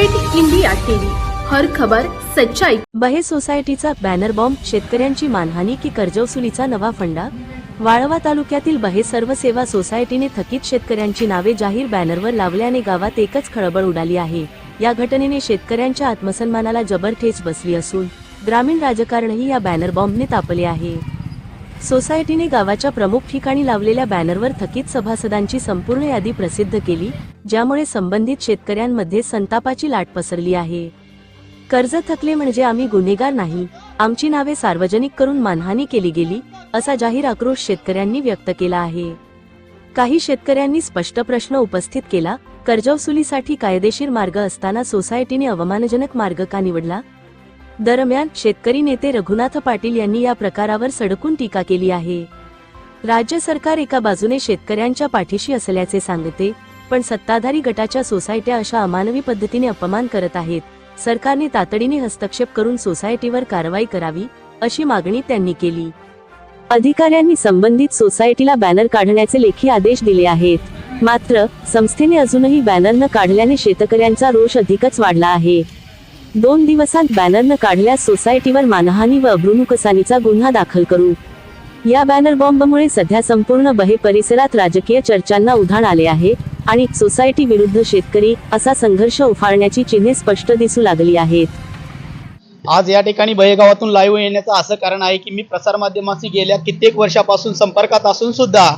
पेट India TV. हर खबर सच्चाई. बहे सोसायटीचा बॅनर बॉम्ब शेतकऱ्यांची मानहानी की कर्जवसुलीचा नवा फंडा? वाळवा तालुक्यातील बहे सर्व सेवा सोसायटीने थकीत शेतकऱ्यांची नावे जाहीर बॅनरवर लावल्याने गावात एकच खळबळ उडाली आहे. या घटनेने शेतकऱ्यांच्या आत्मसन्मानाला जबर ठेच बसली असून ग्रामीण राजकारणही या बॅनर बॉम्बने तापले आहे. सोसायटीने गावाच्या प्रमुख ठिकाणी लावलेल्या बॅनरवर थकीत सभासदांची संपूर्ण यादी प्रसिद्ध केली ज्यामुळे संबंधित शेतकऱ्यांमध्ये संतापाची लाट पसरली आहे. कर्ज थकले म्हणजे आम्ही गुन्हेगार नाही आमची नावे सार्वजनिक करून मानहानी केली गेली असा जाहीर आक्रोश शेतकऱ्यांनी व्यक्त केला आहे. काही शेतकऱ्यांनी स्पष्ट प्रश्न उपस्थित केला कर्जवसुलीसाठी कायदेशीर मार्ग असताना सोसायटीने अवमानजनक मार्ग का निवडला? दरम्यान शेतकरी नेते रघुनाथ पाटील यांनी या प्रकारावर सडकून टीका केली आहे. राज्य सरकार एका बाजूने शेतकऱ्यांच्या पाठीशी असल्याचे सांगते पण सत्ताधारी गटाच्या सोसायट्या अशा अमानवी पद्धतीने अपमान करत आहेत. सरकारने तातडीने हस्तक्षेप करून सोसायटीवर कारवाई करावी अशी मागणी त्यांनी केली. अधिकाऱ्यांनी संबंधित सोसायटीला बॅनर काढण्याचे लेखी आदेश दिले आहेत. मात्र संस्थेने अजूनही बॅनर न काढल्याने शेतकऱ्यांचा रोष अधिकच वाढला आहे. दोन दिवसांत बॅनर न काढल्यास सोसायटीवर मानहानी व अब्रुनुकसानीचा गुन्हा दाखल करू. या बॅनर बॉम्बमुळे सध्या संपूर्ण बहे परिसरात राजकीय चर्चांना उधाण आले आहे. आणि सोसायटी विरुद्ध शेतकरी असा संघर्ष उफाळण्याची चिन्हे स्पष्ट दिसू लागली आहेत. आज या ठिकाणी बहेगावातून लाईव्ह येण्याचं असं कारण आहे की मी प्रसारमाध्यमाशी गेल्या कित्येक वर्षापासून संपर्कात असून सुद्धा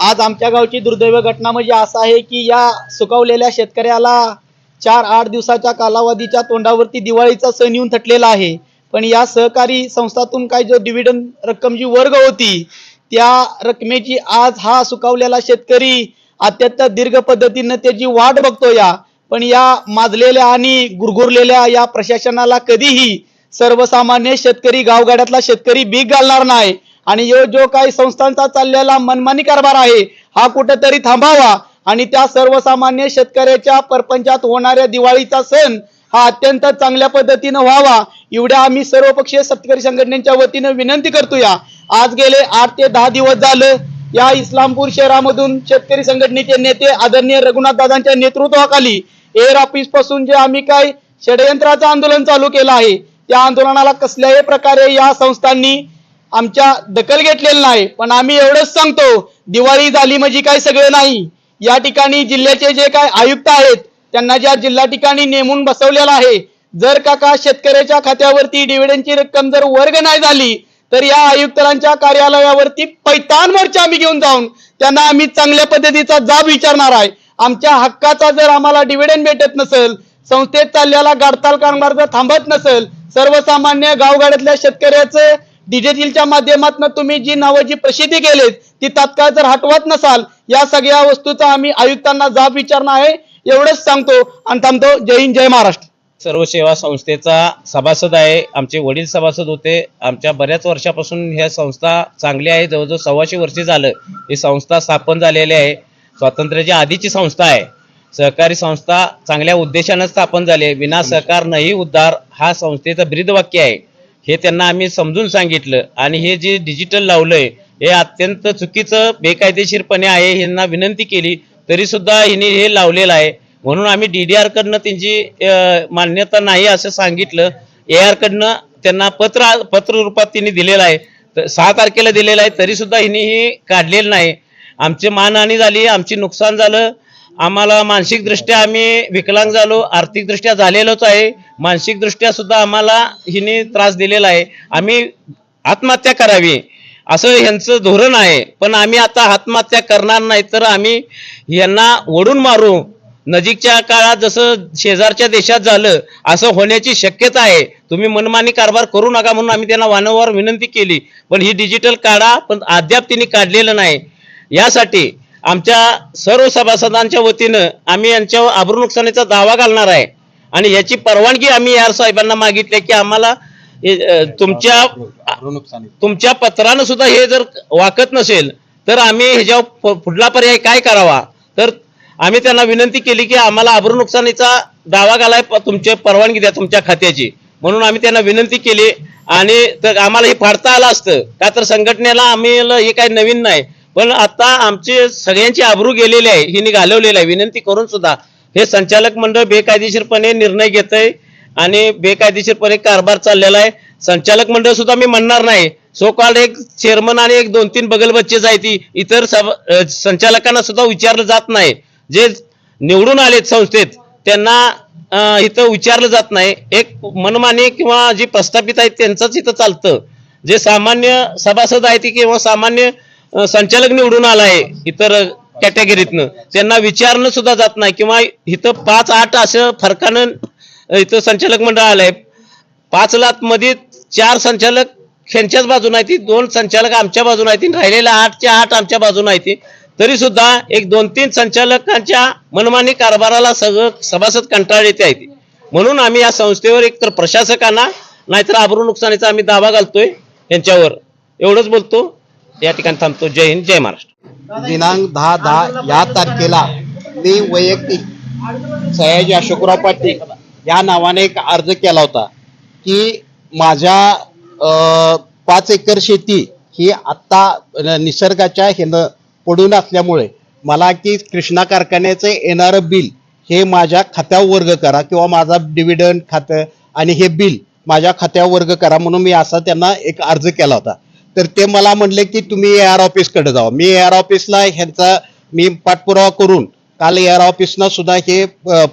आज आमच्या गावची दुर्दैव घटना म्हणजे असं आहे की या सुकावलेल्या शेतकऱ्याला चार आठ दिवसाच्या कालावधीच्या तोंडावरती दिवाळीचा सण येऊन थटलेला आहे. पण या सहकारी संस्थातून काही जो डिव्हिडंड रक्कम जी वर्ग होती त्या रकमेची आज हा सुकावलेला शेतकरी अत्यंत दीर्घ पद्धतीनं त्याची वाट बघतो या पण या माजलेल्या आणि गुरगुरलेल्या या प्रशासनाला कधीही सर्वसामान्य शेतकरी गावगाड्यातला शेतकरी बीक घालणार नाही. आणि यो जो काही संस्थांचा चाललेला मनमानी कारभार आहे हा कुठेतरी थांबावा. आणि त्या सर्वसामान्य शेतकऱ्याच्या परपंचात होणाऱ्या दिवाळीचा सण हा अत्यंत चांगल्या पद्धतीनं व्हावा. एवढ्या आम्ही सर्वपक्षीय शेतकरी संघटनेच्या वतीनं विनंती करतो या आज गेले आठ ते दहा दिवस झालं या इस्लामपूर शहरामधून शेतकरी संघटनेचे नेते आदरणीय रघुनाथ दादांच्या नेतृत्वाखाली एअर ऑफिसपासून जे आम्ही काय षडयंत्राचं आंदोलन चालू केलं आहे त्या आंदोलनाला कसल्याही प्रकारे या संस्थांनी आमच्या दखल घेतलेली नाही. पण आम्ही एवढंच सांगतो दिवाळी झाली म्हणजे काय सगळे नाही. या ठिकाणी जिल्ह्याचे जे काय आयुक्त आहेत त्यांना ज्या जिल्हा ठिकाणी नेमून बसवलेला आहे जर का का शेतकऱ्याच्या खात्यावरती डिव्हिडंडची रक्कम जर वर्ग नाही झाली तर या आयुक्तांच्या कार्यालयावरती पैतान मोर्चा आम्ही घेऊन जाऊन त्यांना आम्ही चांगल्या पद्धतीचा जाब विचारणार आहे. आमच्या हक्काचा जर आम्हाला डिव्हिडंड भेटत नसेल संस्थेत चाललेला गाडताल कामगार जर थांबत नसेल सर्वसामान्य गावगाड्यातल्या शेतकऱ्याचं डिजिटलच्या माध्यमातून तुम्ही जी नावं जी प्रसिद्धी केलीत ती तात्काळ जर हटवत नसाल या सगळ्या वस्तूचा आम्ही आयुक्तांना जाब विचारणं आहे. एवढंच सांगतो आणि थांबतो. जय हिंद जय महाराष्ट्र. सर्व सेवा संस्थेचा सभासद आहे. आमचे वडील सभासद होते. आमच्या बऱ्याच वर्षापासून ह्या संस्था चांगली आहे. जवळजवळ सव्वाशे वर्षे झालं ही संस्था स्थापन झालेली आहे. स्वातंत्र्याच्या आधीची संस्था आहे. सहकारी संस्था चांगल्या उद्देशानं स्थापन झाली विना सहकार नाही उद्धार हा संस्थेचं ब्रीदवाक्य आहे. हे त्यांना आम्ही समजून सांगितलं आणि हे जे डिजिटल लावलंय हे अत्यंत चुकीचं बेकायदेशीरपणे आहे. ह्यांना विनंती केली तरी सुद्धा हिने हे लावलेलं आहे. म्हणून आम्ही डी डी आरकडनं त्यांची मान्यता नाही असं सांगितलं. ए आरकडनं त्यांना पत्र पत्र रूपात तिने दिलेलं आहे. तर सहा तारखेला दिलेलं आहे तरी सुद्धा हिने ही काढलेलं नाही. आमची मानहानी झाली आमची नुकसान झालं. आम्हाला मानसिकदृष्ट्या आम्ही विकलांग झालो आर्थिकदृष्ट्या झालेलोच आहे. मानसिकदृष्ट्या सुद्धा आम्हाला हिने त्रास दिलेला आहे. आम्ही आत्महत्या करावी असं ह्यांचं धोरण आहे. पण आम्ही आता आत्महत्या करणार नाही तर आम्ही यांना ओढून मारू. नजीकच्या काळात जसं शेजारच्या देशात झालं असं होण्याची शक्यता आहे. तुम्ही मनमानी कारभार करू नका म्हणून आम्ही त्यांना वारंवार विनंती केली. पण ही डिजिटल काढा पण अद्याप तिने काढलेलं नाही. यासाठी आमच्या सर्व सभासदांच्या वतीनं आम्ही यांच्यावर आबरू नुकसानीचा दावा घालणार आहे. आणि याची परवानगी आम्ही यार साहेबांना मागितली की आम्हाला तुमच्या तुमच्या पत्रानं सुद्धा हे जर वाकत नसेल तर आम्ही ह्याच्यावर पुढला पर्याय काय करावा? तर आम्ही त्यांना विनंती केली की आम्हाला आबरू नुकसानीचा दावा घालाय प- तुमची परवानगी द्या तुमच्या खात्याची. म्हणून आम्ही त्यांना विनंती केली आणि तर आम्हाला हे फाडता आलं असतं. का तर संघटनेला आम्ही हे काही नवीन नाही. पण आता आमचे सगळ्यांची आबरू गेलेली आहे हिने घालवलेली आहे. विनंती करून सुद्धा हे संचालक मंडळ बेकायदेशीरपणे निर्णय घेत आहे आणि बेकायदेशीरपणे कारभार चाललेला आहे. संचालक मंडळ सुद्धा मी म्हणणार नाही. सो कॉल्ड एक चेअरमन आणि एक दोन तीन बगलबच्चेच आहे ती. इतर संचालकांना सुद्धा विचारलं जात नाही. जे निवडून आलेत संस्थेत त्यांना इथं विचारलं जात नाही. एक मनमानी किंवा जी प्रस्थापित आहेत त्यांचंच इथं चालतं. जे सामान्य सभासद आहेत किंवा सामान्य संचालक निवडून आला आहे इतर कॅटेगरीतनं त्यांना विचारणं सुद्धा जात नाही. किंवा इथं पाच आठ असं फरकानं इथं संचालक मंडळ आलंय. पाच लाखमध्ये चार संचालक ह्यांच्याच बाजून आहेत दोन संचालक आमच्या बाजून आहेत राहिलेल्या आठच्या आठ आमच्या बाजून आहे तरी सुद्धा एक दोन तीन संचालकांच्या मनमानी कारभाराला सगळं सभासद कंटाळ येते आहे म्हणून आम्ही या संस्थेवर एकतर प्रशासकांना नाहीतर आबरू नुकसानीचा आम्ही दावा घालतोय यांच्यावर. एवढंच बोलतो. या ठिकाणी थांबतो. जय हिंद जय महाराष्ट्र. दिनांक दहा दहा या तारखेला मी वैयक्तिक सयाजी अशोकराव पाटील या नावाने एक अर्ज केला होता की माझ्या अं, पाच एकर शेती ही आत्ता निसर्गाच्या ह्यानं पडून असल्यामुळे मला की कृष्णा कारखान्याचं येणारं बिल हे माझ्या खात्यावर वर्ग करा किंवा माझा डिव्हिडंड खातं आणि हे बिल माझ्या खात्यावर वर्ग करा म्हणून मी असा त्यांना एक अर्ज केला होता. तर ते मला म्हणले की तुम्ही A R ऑफिसकडे Java. Me A R ऑफिसला ह्यांचा मी पाठपुरावा करून काल ए आर ऑफिसनं सुद्धा हे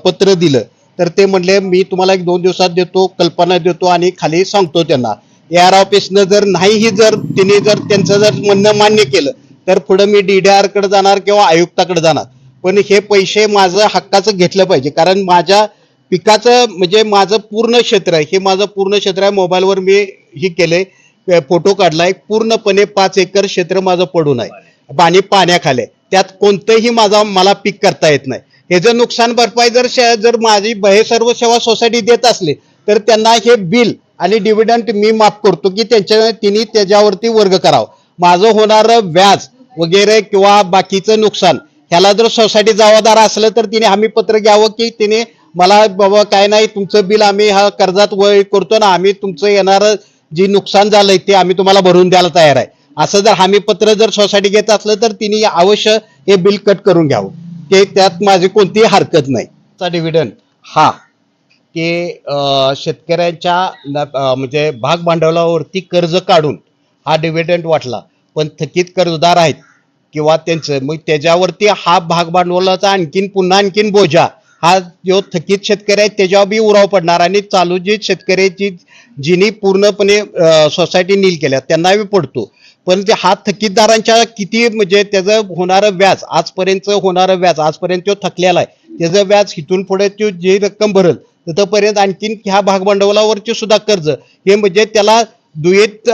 पत्र दिलं. तर ते म्हणले मी तुम्हाला एक दोन दिवसात देतो कल्पना देतो आणि खाली सांगतो त्यांना. ए आर ऑफिसनं जर नाहीही जर तिने जर त्यांचं जर म्हणणं मान्य केलं तर पुढे मी डी डी कडे जाणार किंवा आयुक्ताकडे जाणार. पण हे पैसे माझं हक्काचं घेतलं पाहिजे. कारण माझ्या पिकाचं म्हणजे माझं पूर्ण क्षेत्र आहे. हे माझं पूर्ण क्षेत्र आहे. मोबाईलवर मी हे केलंय. फोटो काढलाय. पूर्णपणे पाच एकर क्षेत्र माझं पडून आहे. पाणी पाण्याखाले त्यात कोणतंही माझा मला पीक करता येत नाही. हे जर नुकसान भरपाई जर जर माझी हे सर्व सेवा सोसायटी देत असली तर त्यांना हे बिल आणि डिव्हिडंट मी माफ करतो की त्यांच्या तिने त्याच्यावरती वर्ग करावं. माझं होणारं व्याज वगैरे किंवा बाकीचं नुकसान ह्याला जर सोसायटी जबाबदार असलं तर तिने हमी पत्र घ्यावं की तिने मला बाबा काय नाही तुमचं बिल आम्ही हा कर्जात वय करतो ना आम्ही तुमचं येणारं जे नुकसान झालंय ते आम्ही तुम्हाला भरून द्यायला तयार आहे. असं जर हमी पत्र जर सोसायटी घेत असलं तर तिने अवश्य हे बिल कट करून घ्यावं. ते त्यात माझी कोणतीही हरकत नाही. चा डिव्हिडंड हा ते शेतकऱ्यांच्या न- म्हणजे भाग भांडवलावरती कर्ज काढून हा डिव्हिडंट वाटला. पण थकीत कर्जदार आहेत. किंवा त्यांचं मग त्याच्यावरती हा भाग भांडवलाचा आणखीन पुन्हा आणखीन बोजा. हा जो थकीत शेतकरी आहे त्याच्यावर बी उराव पडणार. आणि चालू जी शेतकऱ्याची जिनी पूर्णपणे सोसायटी नील केल्या. त्यांना बी पडतो. पण ते हा थकीतदारांच्या किती म्हणजे त्याचं होणारं व्याज आजपर्यंत होणारं व्याज आजपर्यंत तो थकलेला आहे. त्याचं व्याज इथून पुढे तो जी रक्कम भरल तिथंपर्यंत आणखीन ह्या भागभांडवलावरचे सुद्धा कर्ज. हे म्हणजे त्याला दुय्यत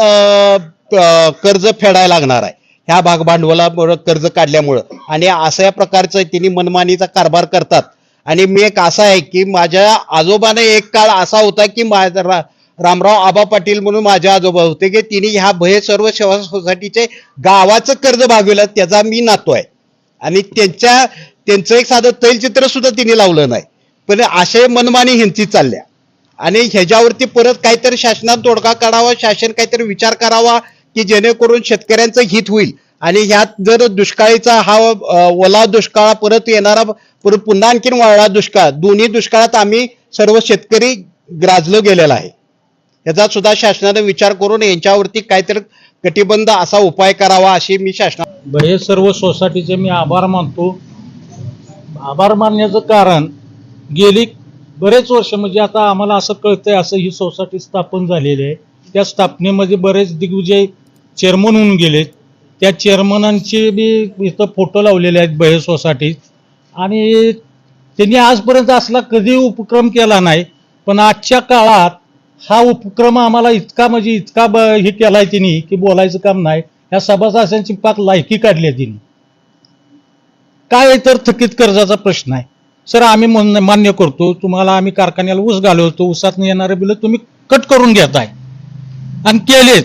कर्ज फेडायला लागणार आहे. ह्या भागभांडवलामुळं कर्ज काढल्यामुळं. आणि अशा प्रकारचं तिने मनमानीचा कारभार करतात. आणि मी एक असा आहे की माझ्या आजोबाने एक काळ असा होता की माझा रा- रामराव आबा पाटील म्हणून माझे आजोबा होते की तिने ह्या भय सर्व सेवा सोसायटीचे गावाचं कर्ज भागविलं त्याचा मी नातो आहे. आणि त्यांच्या त्यांचं एक साधं तैलचित्र सुद्धा तिने लावलं नाही. पण असे मनमानी ह्यांची चालल्या. आणि ह्याच्यावरती परत काहीतरी शासनात तोडगा काढावा शासन काहीतरी विचार करावा की जेणेकरून शेतकऱ्यांचं हित होईल. आणि ह्यात जर दुष्काळीचा हा ओला दुष्काळ परत येणारा परत पुन्हा आणखीन वाळला दुष्काळ दोन्ही दुष्काळात आम्ही सर्व शेतकरी ग्राजलो गेलेला आहे. याचा सुद्धा शासनाने विचार करून यांच्यावरती काहीतरी कटिबंध असा उपाय करावा अशी मी शासना हे सर्व सोसायटीचे मी आभार मानतो. आभार मानण्याचं कारण गेली बरेच वर्ष म्हणजे आता आम्हाला असं कळतंय असं ही सोसायटी स्थापन झालेली आहे. त्या स्थापनेमध्ये बरेच दिग्विजय चेअरमन होऊन गेले. त्या चेअरमनांचे बी इथं फोटो लावलेले आहेत बहे सोसायटीत आणि त्यांनी आजपर्यंत असला कधी उपक्रम केला नाही पण आजच्या काळात हा उपक्रम आम्हाला इतका म्हणजे इतका ब हे केलाय तिने की बोलायचं काम नाही. ह्या सभासदांची पाक लायकी काढली आहे तिने काय तर थकीत कर्जाचा प्रश्न आहे. सर आम्ही म्हण- मान्य करतो. तुम्हाला आम्ही कारखान्याला ऊस घालवतो. ऊसात येणारे बिल तुम्ही कट करून घेताय. आणि केलेत.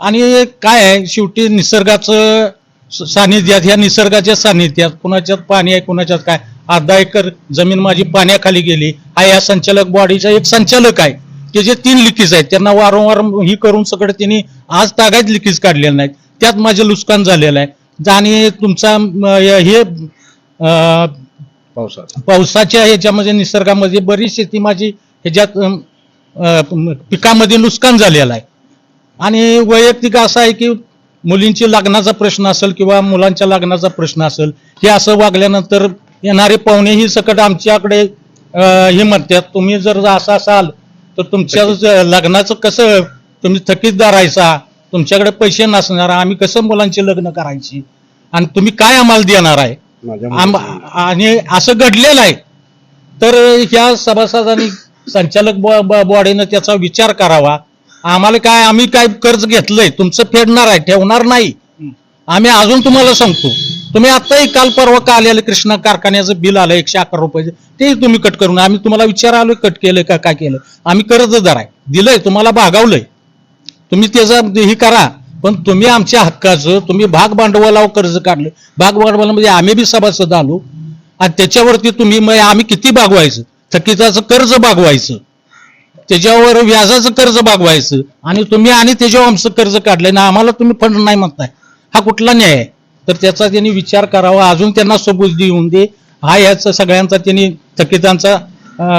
आणि काय आहे? शेवटी निसर्गाचं स- सानिध्यात ह्या निसर्गाच्या सानिध्यात कुणाच्यात पाणी आहे कुणाच्यात काय? अर्धा एकर जमीन माझी पाण्याखाली गेली. हा या संचालक बॉडीचा एक संचालक आहे. की जे तीन लिकीज आहेत त्यांना वारंवार ही करून सगळं त्यांनी आज तागायत लिकीज काढलेलं नाहीत. त्यात माझं नुकसान झालेलं आहे. आणि तुमचा म, हे अं, पावसाचा. पावसाच्या ह्याच्यामध्ये निसर्गामध्ये बरीच शेती माझी ह्याच्यात अ, पिकामध्ये नुकसान झालेलं आहे. आणि वैयक्तिक असं आहे की मुलींची लग्नाचा प्रश्न असेल किंवा मुलांच्या लग्नाचा प्रश्न असेल हे असं वागल्यानंतर येणारे पाहुणे ही सकट आमच्याकडे अ, हे म्हणतात तुम्ही जर असं असाल तर तुमच्या ज- लग्नाचं कसं तुम्ही थकीत धरायचा तुमच्याकडे पैसे नसणार आम्ही कसं मुलांची लग्न करायची? आणि तुम्ही काय आम्हाला देणार आहे? आम- आणि असं घडलेलं आहे. तर ह्या सभासदांनी संचालक बॉ- बॉ- बॉडीनं त्याचा विचार करावा. आम्हाला काय आम्ही काय कर्ज घेतलंय? तुमचं फेडणार आहे ठेवणार नाही. आम्ही अजून तुम्हाला सांगतो. तुम्ही आत्ताही काल परवा का आलेलं कृष्णा कारखान्याचं बिल आलं एकशे अकरा रुपयाचं? ते तुम्ही कट करून आम्ही तुम्हाला विचार आलोय कट केलं का काय केलं? आम्ही कर्जदार आहे. दिलंय तुम्हाला भागावलंय. तुम्ही त्याचं हे करा. पण तुम्ही आमच्या हक्काचं तुम्ही भाग भांडवलावर कर्ज काढलं. भाग भांडवलामध्ये म्हणजे आम्ही बी सभासद आलो. आणि त्याच्यावरती तुम्ही मग आम्ही किती भागवायचं? थकिताचं कर्ज भागवायचं. त्याच्यावर व्याजाचं कर्ज भागवायचं. आणि तुम्ही आणि त्याच्यावर आमचं कर्ज काढलंय. ना आम्हाला तुम्ही फंड नाही म्हणताय. हा कुठला न्याय? आहे तर त्याचा त्यांनी विचार करावा. अजून त्यांना सबूत देऊन दे. हा याचा सगळ्यांचा त्यांनी थकितांचा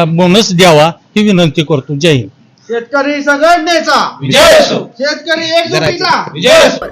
बोनस द्यावा ही विनंती करतो. जय हिंद. शेतकरी संघटनेचा. विजय असो. शेतकरी एकजुटीचा. विजय असो.